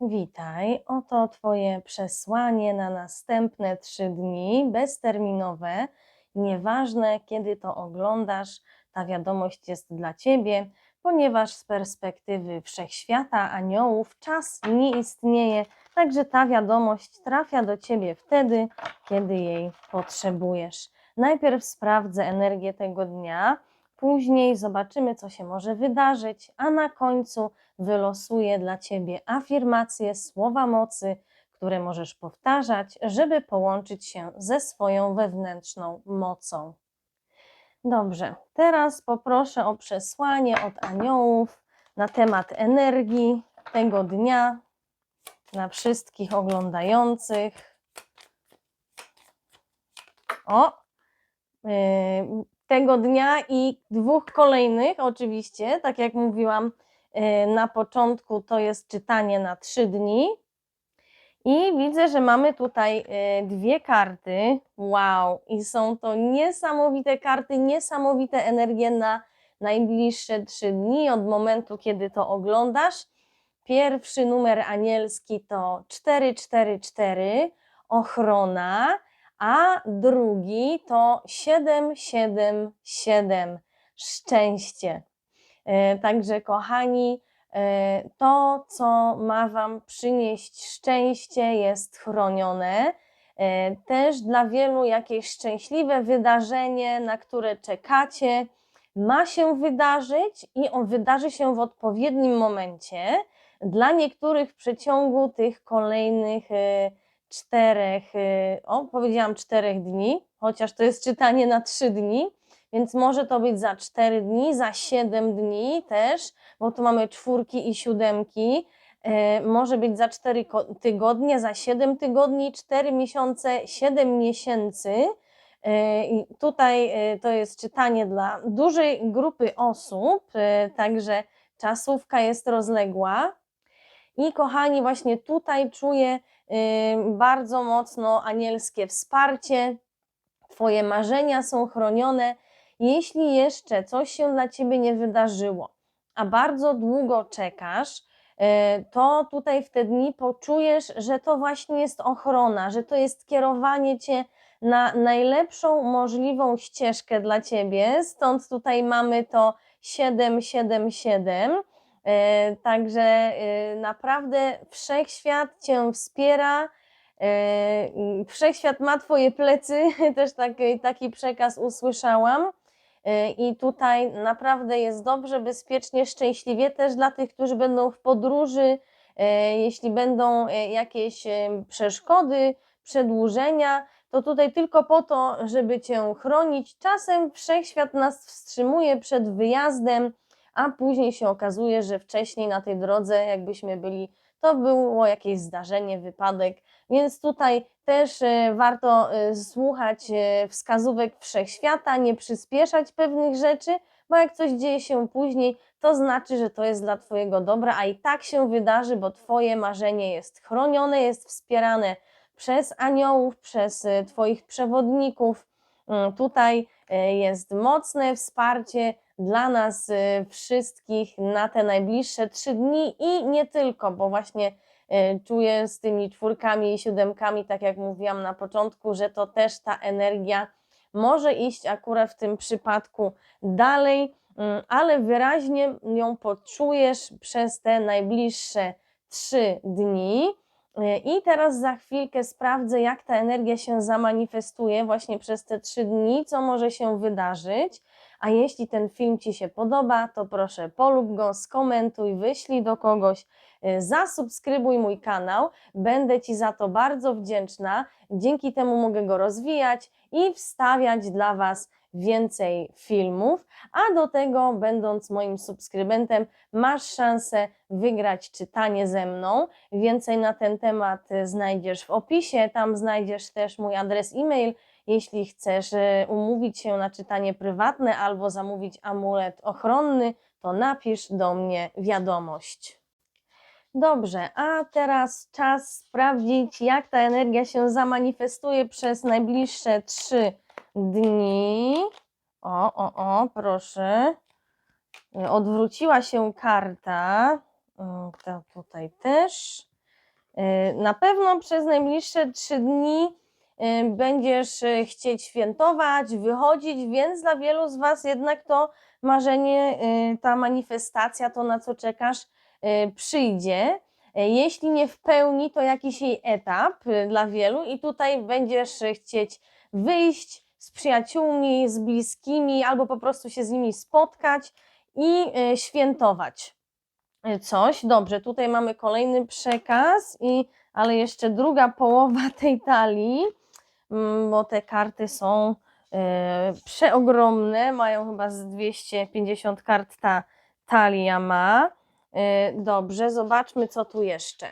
Witaj. Oto Twoje przesłanie na następne trzy dni, bezterminowe. Nieważne, kiedy to oglądasz, ta wiadomość jest dla Ciebie, ponieważ z perspektywy wszechświata, aniołów, czas nie istnieje, także ta wiadomość trafia do Ciebie wtedy, kiedy jej potrzebujesz. Najpierw sprawdzę energię tego dnia, później zobaczymy, co się może wydarzyć, a na końcu wylosuję dla Ciebie afirmacje, słowa mocy, które możesz powtarzać, żeby połączyć się ze swoją wewnętrzną mocą. Dobrze, teraz poproszę o przesłanie od aniołów na temat energii tego dnia dla wszystkich oglądających. O, yy, tego dnia i dwóch kolejnych, oczywiście, tak jak mówiłam na początku, to jest czytanie na trzy dni. I widzę, że mamy tutaj yy, dwie karty. Wow, i są to niesamowite karty, niesamowite energie na najbliższe trzy dni od momentu, kiedy to oglądasz. Pierwszy numer anielski to 444, ochrona, a drugi to 777, szczęście. E, Także, kochani, e, to, co ma Wam przynieść szczęście, jest chronione. E, Też dla wielu jakieś szczęśliwe wydarzenie, na które czekacie, ma się wydarzyć i on wydarzy się w odpowiednim momencie. Dla niektórych w przeciągu tych kolejnych czterech, o powiedziałam czterech dni, chociaż to jest czytanie na trzy dni, więc może to być za cztery dni, za siedem dni też, bo tu mamy czwórki i siódemki. E, Może być za cztery ko- tygodnie, za siedem tygodni, cztery miesiące, siedem miesięcy. E, I tutaj e, to jest czytanie dla dużej grupy osób, także czasówka jest rozległa. I kochani, właśnie tutaj czuję bardzo mocno anielskie wsparcie. Twoje marzenia są chronione. Jeśli jeszcze coś się dla Ciebie nie wydarzyło, a bardzo długo czekasz, y, to tutaj w te dni poczujesz, że to właśnie jest ochrona, że to jest kierowanie Cię na najlepszą możliwą ścieżkę dla Ciebie. Stąd tutaj mamy to 777. E, Także e, naprawdę wszechświat Cię wspiera. Wszechświat ma Twoje plecy, też taki, taki przekaz usłyszałam. E, I tutaj naprawdę jest dobrze, bezpiecznie, szczęśliwie też dla tych, którzy będą w podróży, e, jeśli będą e, jakieś przeszkody, przedłużenia, to tutaj tylko po to, żeby Cię chronić. Czasem wszechświat nas wstrzymuje przed wyjazdem, a później się okazuje, że wcześniej na tej drodze, jakbyśmy byli, to było jakieś zdarzenie, wypadek, więc tutaj też e, warto e, słuchać e, wskazówek wszechświata, nie przyspieszać pewnych rzeczy, bo jak coś dzieje się później, to znaczy, że to jest dla Twojego dobra, a i tak się wydarzy, bo Twoje marzenie jest chronione, jest wspierane przez aniołów, przez Twoich przewodników. Mm, Tutaj jest mocne wsparcie dla nas wszystkich na te najbliższe trzy dni i nie tylko, bo właśnie czuję z tymi czwórkami i siódemkami, tak jak mówiłam na początku, że to też ta energia może iść akurat w tym przypadku dalej, mm, ale wyraźnie ją poczujesz przez te najbliższe trzy dni. Y, I teraz za chwilkę sprawdzę, jak ta energia się zamanifestuje właśnie przez te trzy dni, co może się wydarzyć. A jeśli ten film Ci się podoba, to proszę polub go, skomentuj, wyślij do kogoś, zasubskrybuj mój kanał. Będę Ci za to bardzo wdzięczna. Dzięki temu mogę go rozwijać i wstawiać dla Was więcej filmów, a do tego, będąc moim subskrybentem, masz szansę wygrać czytanie ze mną. Więcej na ten temat znajdziesz w opisie, tam znajdziesz też mój adres e-mail. Jeśli chcesz y, umówić się na czytanie prywatne albo zamówić amulet ochronny, to napisz do mnie wiadomość. Dobrze, a teraz czas sprawdzić, jak ta energia się zamanifestuje przez najbliższe trzy dni. O, o, o, proszę. Odwróciła się karta. To tutaj też. E, Na pewno przez najbliższe trzy dni e, będziesz e, chcieć świętować, wychodzić, więc dla wielu z Was jednak to marzenie, ta manifestacja, to na co czekasz, przyjdzie. E, Jeśli nie w pełni, to jakiś jej etap e, dla wielu, i tutaj będziesz chcieć wyjść z przyjaciółmi, z bliskimi, albo po prostu się z nimi spotkać i świętować coś. Dobrze, tutaj mamy kolejny przekaz, i, ale jeszcze druga połowa tej talii, mm, bo te karty są przeogromne, mają chyba z 250 kart ta talia ma. E, Dobrze, zobaczmy co tu jeszcze.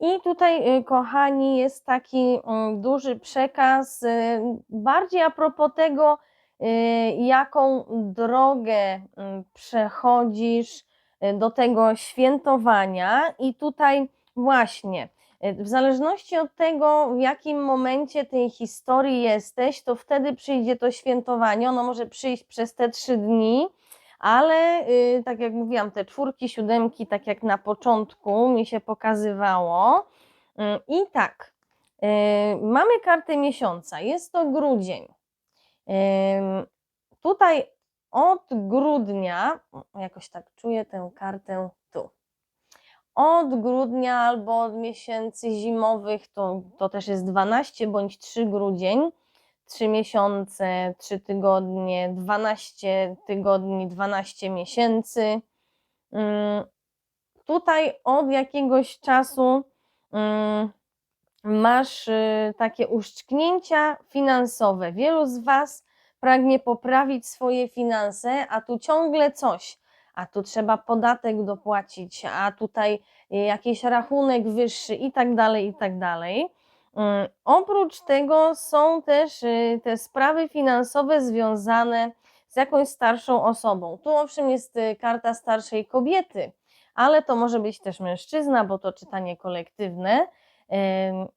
I tutaj, y, kochani, jest taki mm, duży przekaz, y, bardziej a propos tego, jaką drogę mm, przechodzisz do tego świętowania. I tutaj właśnie, w zależności od tego, w jakim momencie tej historii jesteś, to wtedy przyjdzie to świętowanie. Ono może przyjść przez te trzy dni, ale y, tak jak mówiłam, te czwórki, siódemki, tak jak na początku mi się pokazywało. Y, I tak, y, mamy kartę miesiąca, jest to grudzień. Tutaj od grudnia, o, jakoś tak czuję tę kartę tu. Od grudnia albo od miesięcy zimowych to, to też jest 12 bądź 3 grudzień. 3 miesiące, 3 tygodnie, 12 tygodni, 12 miesięcy. Ym, Tutaj od jakiegoś czasu ym, masz y, takie uszczknięcia finansowe. Wielu z Was pragnie poprawić swoje finanse, a tu ciągle coś. A tu trzeba podatek dopłacić, a tutaj jakiś rachunek wyższy i tak dalej, i tak dalej. Ym, Oprócz tego są też y, te sprawy finansowe związane z jakąś starszą osobą. Tu owszem jest y, karta starszej kobiety, ale to może być też mężczyzna, bo to czytanie kolektywne.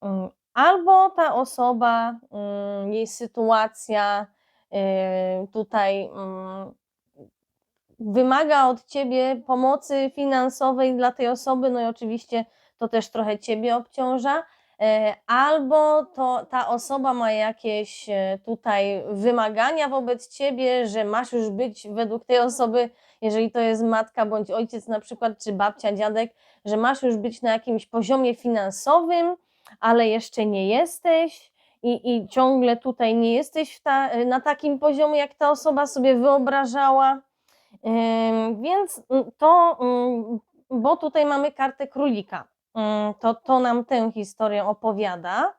Ym, Albo ta osoba, ym, jej sytuacja y, tutaj ym, wymaga od ciebie pomocy finansowej dla tej osoby, no i oczywiście to też trochę ciebie obciąża. E, Albo to ta osoba ma jakieś e, tutaj wymagania wobec ciebie, że masz już być według tej osoby, jeżeli to jest matka bądź ojciec na przykład, czy babcia, dziadek, że masz już być na jakimś poziomie finansowym, ale jeszcze nie jesteś i, i ciągle tutaj nie jesteś ta, na takim poziomie, jak ta osoba sobie wyobrażała. Więc to, mm, bo tutaj mamy kartę królika, to, to nam tę historię opowiada.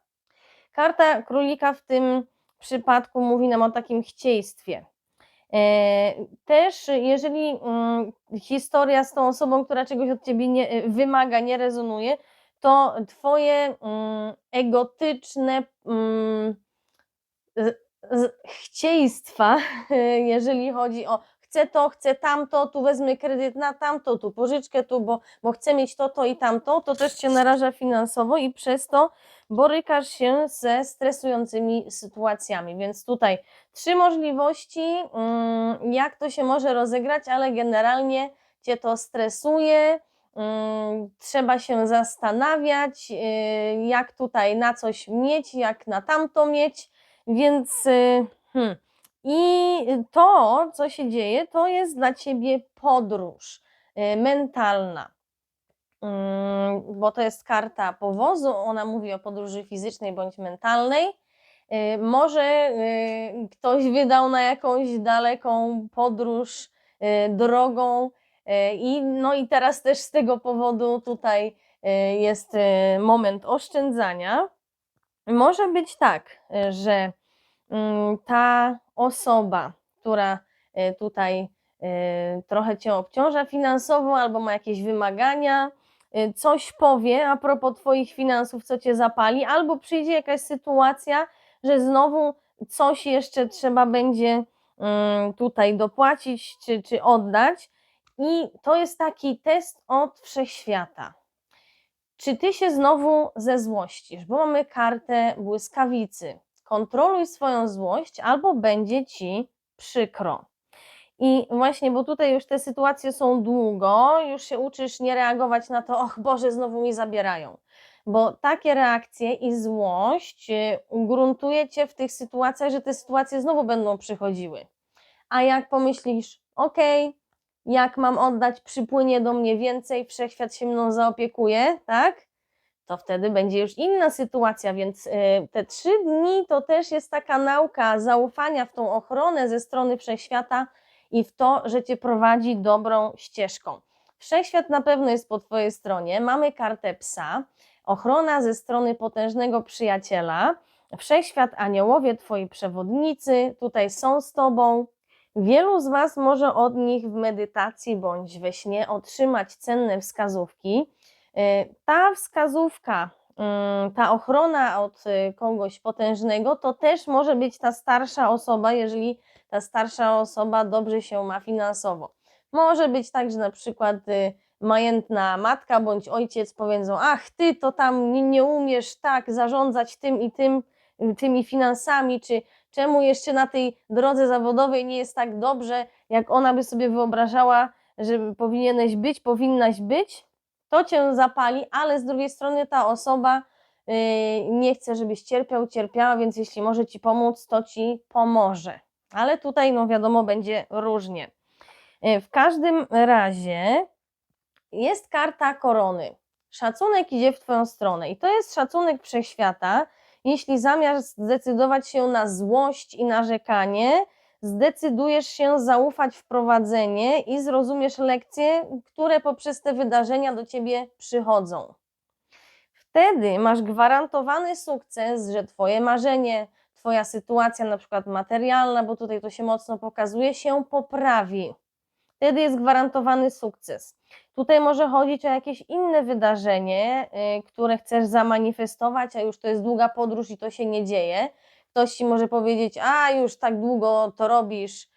Karta królika w tym przypadku mówi nam o takim chcieństwie. E, Też jeżeli mm, historia z tą osobą, która czegoś od ciebie nie, wymaga, nie rezonuje, to twoje mm, egotyczne mm, chcieństwa, jeżeli chodzi o chcę to, chcę tamto, tu wezmę kredyt na tamto, tu pożyczkę tu, bo, bo chcę mieć to, to i tamto, to też cię naraża finansowo i przez to borykasz się ze stresującymi sytuacjami. Więc tutaj trzy możliwości, mm, jak to się może rozegrać, ale generalnie cię to stresuje. mm, Trzeba się zastanawiać, y, jak tutaj na coś mieć, jak na tamto mieć, więc y, hmm. I to, co się dzieje, to jest dla ciebie podróż y, mentalna. Mm, bo to jest karta powozu, ona mówi o podróży fizycznej bądź mentalnej. Y, Może y, ktoś wydał na jakąś daleką podróż drogą i no i teraz też z tego powodu tutaj jest moment oszczędzania. Może być tak, że mm, ta osoba, która y, tutaj y, trochę cię obciąża finansowo albo ma jakieś wymagania, y, coś powie a propos Twoich finansów, co Cię zapali, albo przyjdzie jakaś sytuacja, że znowu coś jeszcze trzeba będzie mm, tutaj dopłacić czy, czy oddać. I to jest taki test od wszechświata. Czy ty się znowu zezłościsz? Bo mamy kartę błyskawicy. Kontroluj swoją złość, albo będzie ci przykro. I właśnie, bo tutaj już te sytuacje są długo, już się uczysz nie reagować na to, och Boże, znowu mi zabierają. Bo takie reakcje i złość y, gruntuje cię w tych sytuacjach, że te sytuacje znowu będą przychodziły. A jak pomyślisz, okej, jak mam oddać, przypłynie do mnie więcej, wszechświat się mną zaopiekuje, tak? To wtedy będzie już inna sytuacja, więc y, te trzy dni to też jest taka nauka zaufania w tą ochronę ze strony wszechświata i w to, że cię prowadzi dobrą ścieżką. Wszechświat na pewno jest po twojej stronie. Mamy kartę psa, ochrona ze strony potężnego przyjaciela. Wszechświat, aniołowie, twoi przewodnicy tutaj są z tobą. Wielu z Was może od nich w medytacji bądź we śnie otrzymać cenne wskazówki. Y, Ta wskazówka, mm, ta ochrona od y, kogoś potężnego, to też może być ta starsza osoba, jeżeli ta starsza osoba dobrze się ma finansowo. Może być tak, że na przykład y, majętna matka bądź ojciec powiedzą: Ach, ty to tam nie, umiesz tak zarządzać tym i tym, tymi finansami, czy czemu jeszcze na tej drodze zawodowej nie jest tak dobrze, jak ona by sobie wyobrażała, że powinieneś być, powinnaś być. To cię zapali, ale z drugiej strony ta osoba y, nie chce, żebyś cierpiał, cierpiała, więc jeśli może ci pomóc, to ci pomoże. Ale tutaj, no wiadomo, będzie różnie. Y, W każdym razie jest karta korony. Szacunek idzie w Twoją stronę i to jest szacunek wszechświata. Jeśli zamiast zdecydować się na złość i narzekanie, zdecydujesz się zaufać w prowadzenie i zrozumiesz lekcje, które poprzez te wydarzenia do Ciebie przychodzą. Wtedy masz gwarantowany sukces, że Twoje marzenie, Twoja sytuacja, na przykład materialna, bo tutaj to się mocno pokazuje, się poprawi wtedy jest gwarantowany sukces. Tutaj może chodzić o jakieś inne wydarzenie, y, które chcesz zamanifestować, a już to jest długa podróż i to się nie dzieje. Ktoś ci może powiedzieć, a już tak długo to robisz,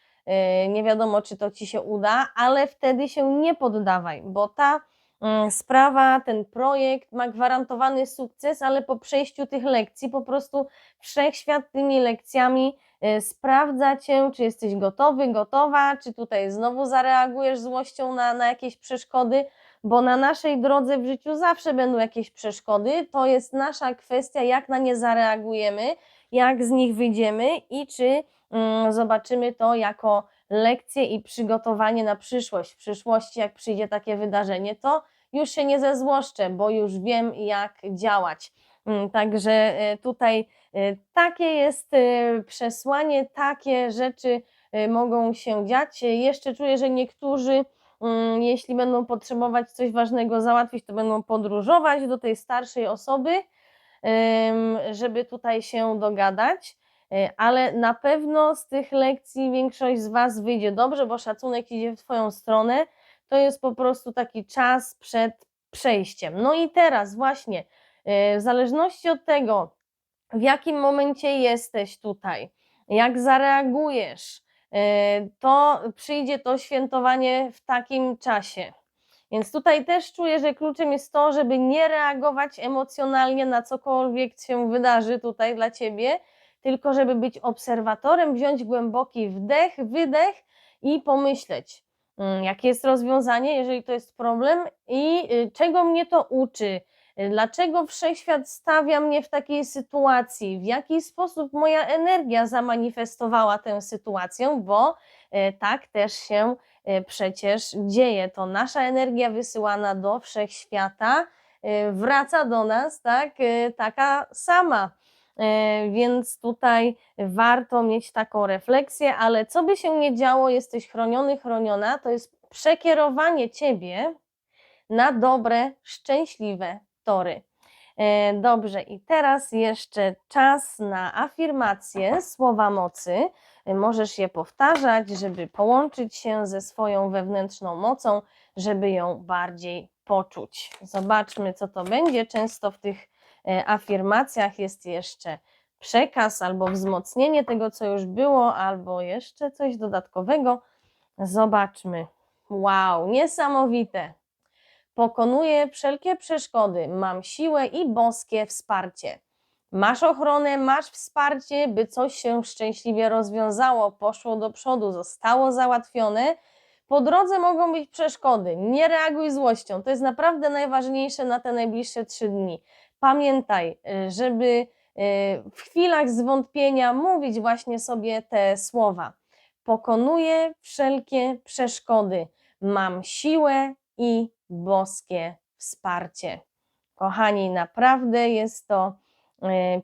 y, nie wiadomo czy to ci się uda, ale wtedy się nie poddawaj, bo ta mm, sprawa, ten projekt ma gwarantowany sukces, ale po przejściu tych lekcji po prostu wszechświat tymi lekcjami y, sprawdza cię, czy jesteś gotowy, gotowa, czy tutaj znowu zareagujesz złością na, na jakieś przeszkody, bo na naszej drodze w życiu zawsze będą jakieś przeszkody. To jest nasza kwestia, jak na nie zareagujemy, jak z nich wyjdziemy i czy mm, zobaczymy to jako lekcję i przygotowanie na przyszłość. W przyszłości, jak przyjdzie takie wydarzenie, to już się nie zezłoszczę, bo już wiem, jak działać. Mm, Także e, tutaj e, takie jest e, przesłanie, takie rzeczy mogą się dziać. Jeszcze czuję, że niektórzy, mm, jeśli będą potrzebować coś ważnego załatwić, to będą podróżować do tej starszej osoby, żeby tutaj się dogadać. E, Ale na pewno z tych lekcji większość z Was wyjdzie dobrze, bo szacunek idzie w Twoją stronę. To jest po prostu taki czas przed przejściem. No i teraz właśnie, e, w zależności od tego, w jakim momencie jesteś tutaj, jak zareagujesz, e, to przyjdzie to świętowanie w takim czasie. Więc tutaj też czuję, że kluczem jest to, żeby nie reagować emocjonalnie na cokolwiek się wydarzy tutaj dla ciebie, tylko żeby być obserwatorem, wziąć głęboki wdech, wydech i pomyśleć, mm, jakie jest rozwiązanie, jeżeli to jest problem i y, czego mnie to uczy, dlaczego wszechświat stawia mnie w takiej sytuacji, w jaki sposób moja energia zamanifestowała tę sytuację, bo tak też się y, przecież dzieje. To nasza energia wysyłana do wszechświata y, wraca do nas, tak, taka sama. E, Więc tutaj warto mieć taką refleksję, ale co by się nie działo, jesteś chroniony, chroniona, to jest przekierowanie ciebie na dobre, szczęśliwe tory. E, Dobrze, i teraz jeszcze czas na afirmacje, słowa mocy. Możesz je powtarzać, żeby połączyć się ze swoją wewnętrzną mocą, żeby ją bardziej poczuć. Zobaczmy, co to będzie. Często w tych e, afirmacjach jest jeszcze przekaz albo wzmocnienie tego, co już było, albo jeszcze coś dodatkowego. Zobaczmy. Wow, niesamowite. Pokonuję wszelkie przeszkody, mam siłę i boskie wsparcie. Masz ochronę, masz wsparcie, by coś się szczęśliwie rozwiązało, poszło do przodu, zostało załatwione. Po drodze mogą być przeszkody. Nie reaguj złością. To jest naprawdę najważniejsze na te najbliższe trzy dni. Pamiętaj, y, żeby y, w chwilach zwątpienia mówić właśnie sobie te słowa. Pokonuję wszelkie przeszkody. Mam siłę i boskie wsparcie. Kochani, naprawdę jest to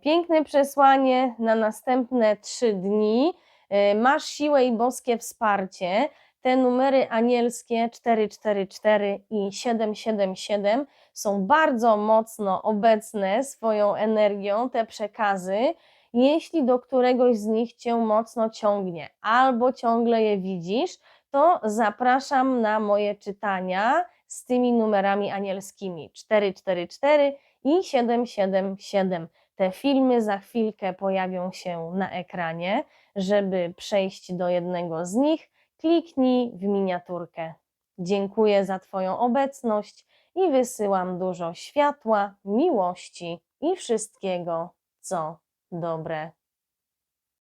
piękne przesłanie na następne trzy dni. E, Masz siłę i boskie wsparcie. Te numery anielskie 444 i 777 są bardzo mocno obecne swoją energią, te przekazy. Jeśli do któregoś z nich cię mocno ciągnie, albo ciągle je widzisz, to zapraszam na moje czytania z tymi numerami anielskimi 444 i 777. Te filmy za chwilkę pojawią się na ekranie. Żeby przejść do jednego z nich, kliknij w miniaturkę. Dziękuję za Twoją obecność i wysyłam dużo światła, miłości i wszystkiego, co dobre.